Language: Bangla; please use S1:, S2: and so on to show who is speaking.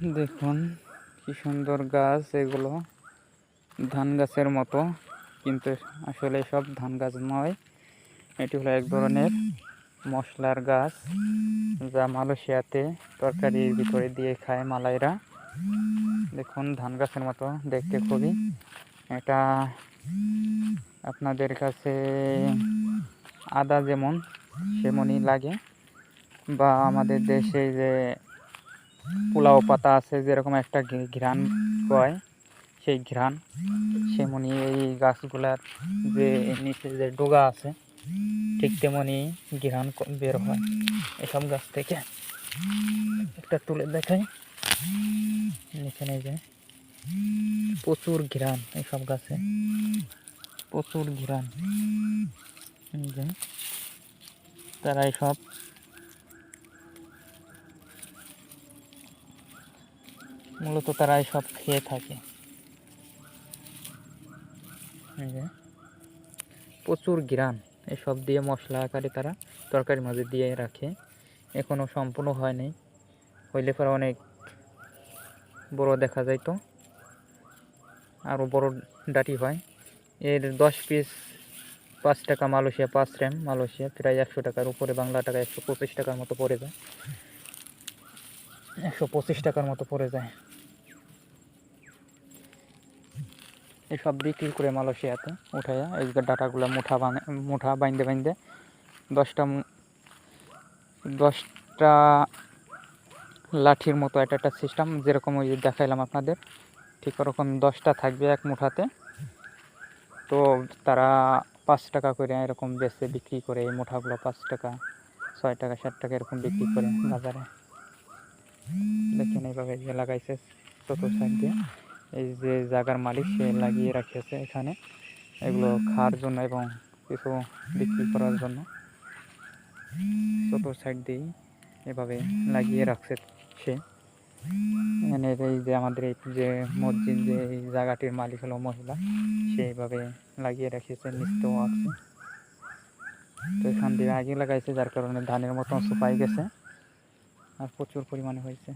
S1: দেখুন, কি সুন্দর গাছ এগুলো। ধান গাছের মতো, কিন্তু আসলে সব ধান গাছ নয়। এটি হলো এক ধরনের মশলার গাছ, যা মালয়েশিয়াতে তরকারির ভিতরে দিয়ে খায় মালাইরা। দেখুন, ধান গাছের মতো দেখতে খুবই। এটা আপনাদের কাছে আদা যেমন, সেমনই লাগে। বা আমাদের দেশে যে পোলাও পাতা আছে, যেরকম একটা ঘ্রাণ কয় সেই ঘ্রাণ, সেমনি এই গাছগুলার যে নিচে যে ডোগা আছে, ঠিক তেমনি ঘ্রাণ বের হয়। এসব গাছ থেকে একটা তুলে দেখাই। এখানে যে। প্রচুর ঘ্রাণ এইসব গাছে। প্রচুর ঘ্রাণ। তারা এইসব মূলত তারা সব খেয়ে থাকে। প্রচুর গ্রান, এসব দিয়ে মশলা আকারে তারা তরকারির মাঝে দিয়ে রাখে। এখনও সম্পূর্ণ হয়নি হইলে পরে অনেক বড় দেখা যায় তো। আরও বড় ডাটি হয়। এর দশ পিস পাঁচ টাকা মালয়েশিয়া, পাঁচ র্যাম মালয়েশিয়া, প্রায় একশো টাকার উপরে, বাংলা টাকা একশো পঁচিশ টাকার মতো পড়ে যায়। একশো পঁচিশ টাকার মতো পড়ে যায়। এসব বিক্রি করে মালয়েশিয়াতে উঠাইয়া, এই ডাটাগুলো মুঠা বানে মুঠা বাইন্দে বাইন্দে দশটা দশটা লাঠির মতো একটা একটা সিস্টেম যেরকম ওই দেখাইলাম আপনাদের, ঠিক ওরকম দশটা থাকবে এক মুঠাতে। তো তারা পাঁচ টাকা করে এরকম বেচে বিক্রি করে, এই মুঠাগুলো পাঁচ টাকা, ছয় টাকা, সাত টাকা এরকম বিক্রি করে বাজারে। দেখেন এইভাবে যে লাগাইছে চতুর সাইড দিয়ে। এই যে জায়গার মালিক সে লাগিয়ে রাখিয়েছে এখানে। এগুলো খাওয়ার জন্য এবং কিছু বিক্রি করার জন্য। ছোটো সাইড দিয়েই এভাবে লাগিয়ে রাখছে সে। এখানে এই যে আমাদের এই যে মসজিদ, যে এই জায়গাটির মালিক হলো মহিলা সেইভাবে লাগিয়ে রাখিয়েছে নিচতেও আছে। তো এখান দিয়ে আগে লাগাইছে, যার কারণে ধানের মতো সুপাই গেছে। আর প্রচুর পরিমাণে হয়েছে।